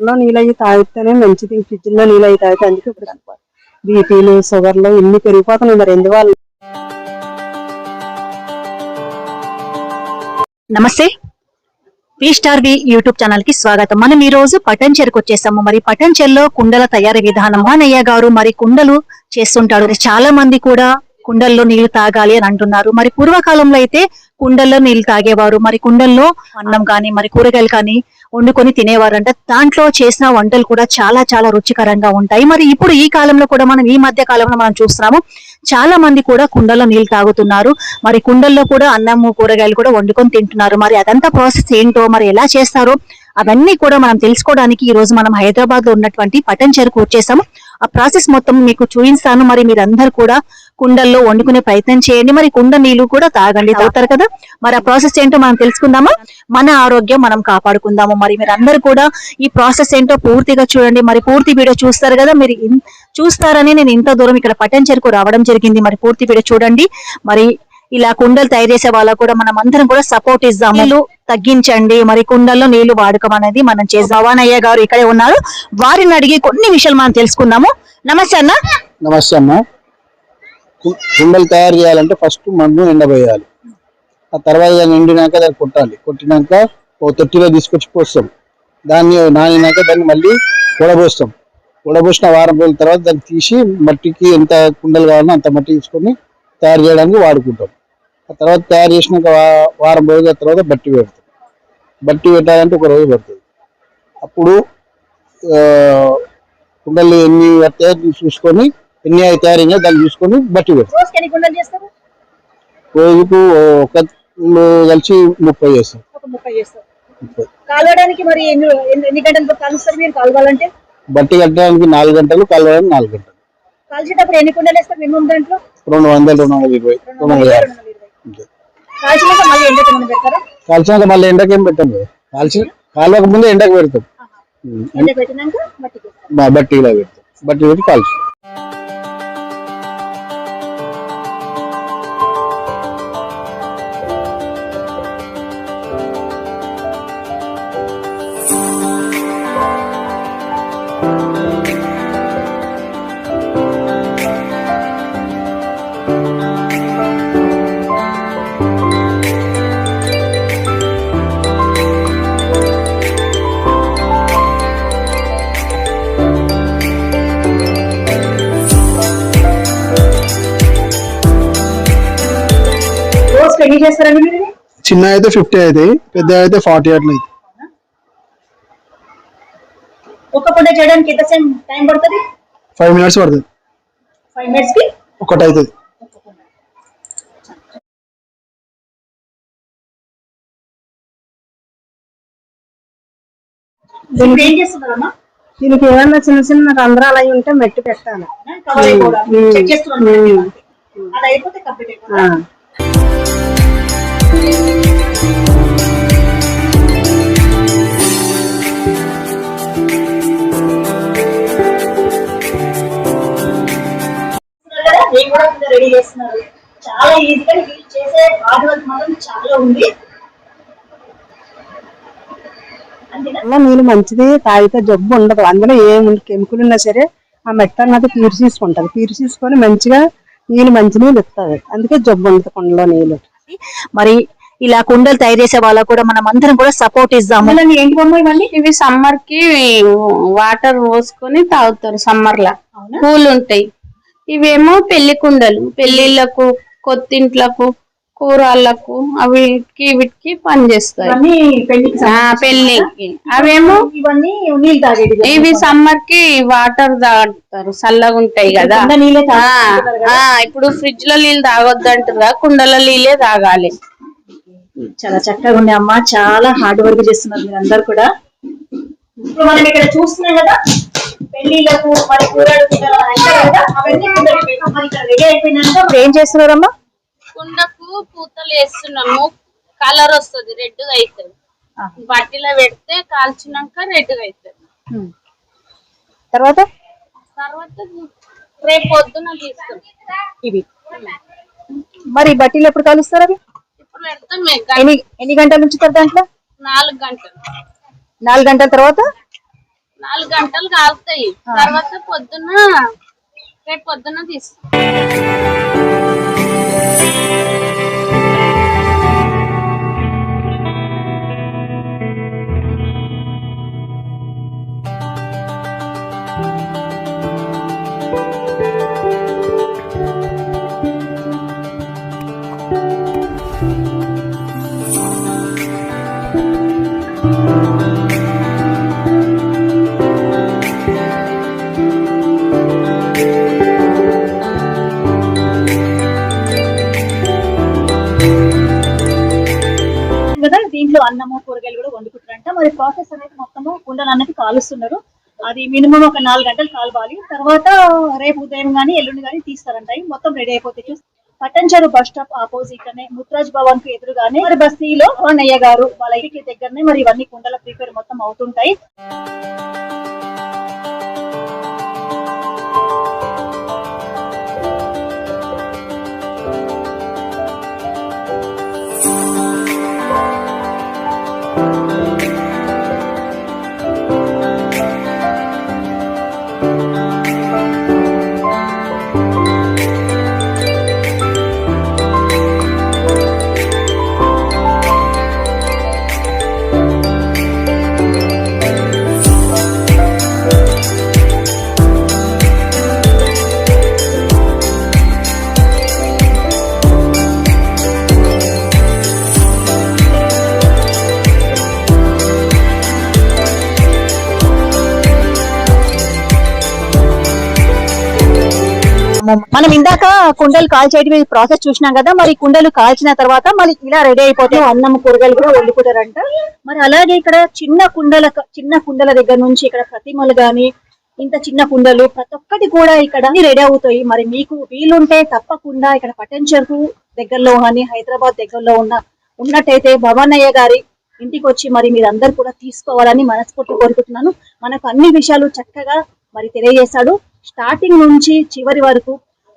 లో నీళ్ళు అవి తాగితేనే మంచిది. ఫ్రిడ్జ్లో నీళ్ళు అవి తాగితే అందుకే ఇప్పుడు అనుకో బీపీలు షుగర్లు ఇన్ని పెరిగిపోతున్నాయి మరి ఎందువల్ల? నమస్తే. పీ స్టార్ వి యూట్యూబ్ ఛానల్కి స్వాగతం. మనం ఈ రోజు పటంచెరుకు వచ్చేసాము. మరి పటంచెల్లో కుండల తయారీ విధానం. మానయ్య గారు మరి కుండలు చేస్తుంటాడు చాలా మంది కూడా కుండల్లో నీళ్ళు తాగాలి అని అంటున్నారు. మరి పూర్వకాలంలో అయితే కుండల్లో నీళ్ళు తాగేవారు. మరి కుండల్లో అన్నం కానీ మరి కూరగాయలు కానీ వండుకొని తినేవారంట. దాంట్లో చేసిన వంటలు కూడా చాలా చాలా రుచికరంగా ఉంటాయి. మరి ఇప్పుడు ఈ కాలంలో కూడా మనం ఈ మధ్య కాలంలో మనం చూస్తున్నాము చాలా మంది కూడా కుండల్లో నీళ్ళు తాగుతున్నారు. మరి కుండల్లో కూడా అన్నము కూరగాయలు కూడా వండుకొని తింటున్నారు. మరి అదంతా ప్రాసెస్ ఏంటో మరి ఎలా చేస్తారో అవన్నీ కూడా మనం తెలుసుకోవడానికి ఈ రోజు మనం హైదరాబాద్లో ఉన్నటువంటి పటన్ చెరుకు వచ్చేసాము. ఆ ప్రాసెస్ మొత్తం మీకు చూపిస్తాను. మరి మీరందరూ కూడా కుండల్లో వండుకునే ప్రయత్నం చేయండి. మరి కుండ నీళ్ళు కూడా తాగండి. తాగుతారు కదా? మరి ఆ ప్రాసెస్ ఏంటో మనం తెలుసుకుందామా? మన ఆరోగ్యం మనం కాపాడుకుందాము. మరి మీరు అందరు కూడా ఈ ప్రాసెస్ ఏంటో పూర్తిగా చూడండి. మరి పూర్తి వీడియో చూస్తారు కదా? మీరు చూస్తారని నేను ఇంత దూరం ఇక్కడ పటన్ చెరుకు రావడం జరిగింది. మరి పూర్తి వీడియో చూడండి. మరి ఇలా కుండలు తయారు చేసే వాళ్ళకు కూడా మనం అందరం కూడా సపోర్ట్ ఇద్దాం నీళ్ళు తగ్గించండి. మరి కుండల్లో నీళ్ళు వాడకం అనేది మనం చేసి భవానయ్య గారు ఇక్కడే ఉన్నారు. వారిని అడిగి కొన్ని విషయాలు మనం తెలుసుకుందాము. నమస్తే అన్న. నమస్తే అమ్మ కుండలు తయారు చేయాలంటే ఫస్ట్ మన్ను ఎండబోయాలి. ఆ తర్వాత దాన్ని ఎండినాక దాన్ని కొట్టాలి. కొట్టినాక ఓ తొట్టిలో తీసుకొచ్చి పోస్తాం. దాన్ని నానినాక దాన్ని మళ్ళీ కూడబోస్తాం. కూడబోసిన వారం రోజుల తర్వాత దాన్ని తీసి మట్టికి ఎంత కుండలు కావాలో అంత మట్టి తీసుకొని తయారు చేయడానికి వాడుకుంటాం. ఆ తర్వాత తయారు చేసినాక వా- వారం రోజుల తర్వాత బట్టి పెడతాం. బట్టి పెట్టాలంటే ఒక రోజు పడుతుంది. అప్పుడు కుండలు ఎన్ని పడతాయో చూసుకొని ఎన్ని అవి తయారైనా దాన్ని చూసుకొని బట్టి పెడతాం. రోజుకి ఒక కలిసి ముప్పై చేస్తాం. కాలవడానికి మరి ఎన్ని ఎన్ని- ఎన్ని గంటలు కాలుస్తారు మీరు కాలవాలంటే? బట్టి కట్టడానికి నాలుగు గంటలు కలవడానికి నాలుగు గంటలు. కాల్చేటప్పుడు ఎన్ని కుండలు వేస్తారు మినిమం దాంట్లో? రెండు వందలు రెండు వందల ఇరవై రెండు వందల యాభై. అంతే. కాల్చినాక మళ్ళీ ఎండకు పెట్టాం కదా. కాల్చి కాలవక ముందు ఎండకు పెడతాం. ఉం. ఎండకు పెట్టినాక మట్టికి బ- బట్టి ఇలా పెడతాం. బట్టి పెట్టి కాల్చి ఎన్ని చేస్తారండి మీరు? చిన్న అయితే ఫిఫ్టీ అవుతాయి పెద్ద అయితే ఫార్టీ అట్లా అవుతాయి ఒక చేయడానికి ఎంత టైం పడుతుంది? ఫైవ్ మినిట్స్ పడుతుంది. ఫైవ్ మినిట్స్కి ఒకటి అవుతుంది ఇప్పుడు ఏం చేస్తున్నారమ్మా? దీనికి ఏమన్నా చిన్న చిన్న రంధ్రాలు అయి ఉంటే మట్టి పెట్టాలి. కవర్. చెక్ చేస్తున్నాను. అది అయిపోతే కంప్లీట్ అయిపోతుంది. రెడీ చేస్తున్నారు చాలా ఈజీగా వీళ్ళు చేసే హార్డ్ వర్క్ మాత్రం చాలా ఉంది నీళ్ళు మంచిది తాగితే జబ్బు ఉండదు. అందులో ఏం కెమికల్ ఉన్నా సరే ఆ మెట్ట అన్నది పీరు తీసుకుంటది పీరు తీసుకొని మంచిగా నీళ్ళు మంచి నీళ్ళు ఇస్తుంది అందుకే జబ్బు ఉండదు కొండలో నీళ్ళు. మరి ఇలా కుండలు తయారు చేసే వాళ్ళకు కూడా మనం అందరం కూడా సపోర్ట్ ఇద్దాము ఏంటి బొమ్మ ఇవన్నీ ఇవి సమ్మర్కి వాటర్ పోసుకొని తాగుతారు సమ్మర్ లా. కూల్ ఉంటాయి. ఇవేమో పెళ్ళి కుండలు పెళ్ళిళ్ళకు కొత్తింట్లకు కూరళ్ళకు అవిటికి వీటికి పని చేస్తాయి పెళ్ళికి అవేమో ఇవన్నీ నీళ్ళు తాగేది ఇవి సమ్మర్కి వాటర్ తాగుతారు చల్లగా ఉంటాయి కదా. కుండ ఇప్పుడు ఫ్రిడ్జ్లో నీళ్ళు తాగొద్దు అంటారా కుండల నీళ్ళే తాగాలి. చాలా చక్కగా ఉంది అమ్మ చాలా హార్డ్ వర్క్ చేస్తున్నారు మీరు అందరు కూడా. ఇప్పుడు మనం ఇక్కడ చూస్తున్నాం కదా పెళ్ళిళ్ళకు మరి కదా అవన్నీ కుండలు పెట్టాం. మరి ఇక్కడ రెడీ అయిపోయినాక ఇప్పుడు ఏం చేస్తున్నారమ్మా? పూతలు వేస్తున్నాము. కలర్ వస్తుంది రెడ్గా అవుతుంది బట్టిలో పెడితే కాల్చినాక రెడ్గా అవుతుంది తర్వాత? తర్వాత రేపు పొద్దున ఇవి. మరి బట్టీలు ఎప్పుడు కలుస్తారు అవి? ఇప్పుడు పెడతాం గ- ఎన్ని ఎన్ని గంటల నుంచి దాంట్లో? నాలుగు గంటలు. నాలుగు గంటల తర్వాత? నాలుగు గంటలు కాలుతాయి. తర్వాత పొద్దున్న రేపు పొద్దున్న తీస్తాం. కదా? దీంట్లో అన్నము కూరగాయలు కూడా వండుకుంటారంట. మరి ప్రాసెస్ అనేది మొత్తము కుండలు అన్నది కాలుస్తున్నారు. అది మినిమం ఒక నాలుగు గంటలు కాలవాలి. తర్వాత రేపు ఉదయం కానీ ఎల్లుండి కానీ తీస్తారంట. మొత్తం రెడీ అయిపోతే చూసి పట్టంచెరు బస్ స్టాప్ ఆపోజిట్ అనే ముత్రాజ్ భవన్కు ఎదురుగానే మరి బస్తీలో అన్నయ్య గారు వాళ్ళ ఇంటికి దగ్గరనే మరి ఇవన్నీ కుండల ప్రిపేర్ మొత్తం అవుతుంటాయి. మనం ఇందాక కుండలు కాల్చేటి ప్రాసెస్ చూసినాం కదా మరి కుండలు కాల్చిన తర్వాత మళ్ళీ ఇలా రెడీ అయిపోతే అన్నం కూరగాయలు కూడా వండుకుంటారంట. మరి అలాగే ఇక్కడ చిన్న కుండల చిన్న కుండల దగ్గర నుంచి ఇక్కడ ప్రతిమలు గాని ఇంత చిన్న కుండలు ప్రతి ఒక్కటి కూడా ఇక్కడ రెడీ అవుతాయి. మరి మీకు వీలుంటే తప్పకుండా ఇక్కడ పట్టణచెరుకు దగ్గరలో కానీ హైదరాబాద్ దగ్గరలో ఉన్న ఉన్నట్టయితే భవానయ్య గారి ఇంటికి వచ్చి మరి మీరందరూ కూడా తీసుకోవాలని మనస్ఫూర్తి కోరుకుంటున్నాను. మనకు అన్ని విషయాలు చక్కగా మరి తెలియజేశాడు. స్టార్టింగ్ నుంచి చివరి వరకు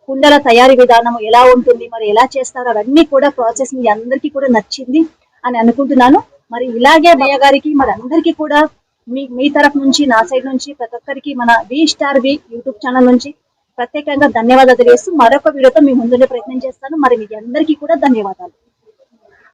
కుండల తయారీ విధానం ఎలా ఉంటుంది మరి ఎలా చేస్తారు అవన్నీ కూడా ప్రాసెస్ మీ అందరికీ కూడా నచ్చింది అని అనుకుంటున్నాను. మరి ఇలాగే భయ్య గారికి మరి అందరికీ కూడా మీ మీ తరఫు నుంచి నా సైడ్ నుంచి ప్రతి ఒక్కరికి మన V star V YouTube channel నుంచి ప్రత్యేకంగా ధన్యవాదాలు తెలియస్తూ మరొక వీడియోతో మీ ముందుండే ప్రయత్నం చేస్తాను. మరి మీ అందరికీ కూడా ధన్యవాదాలు.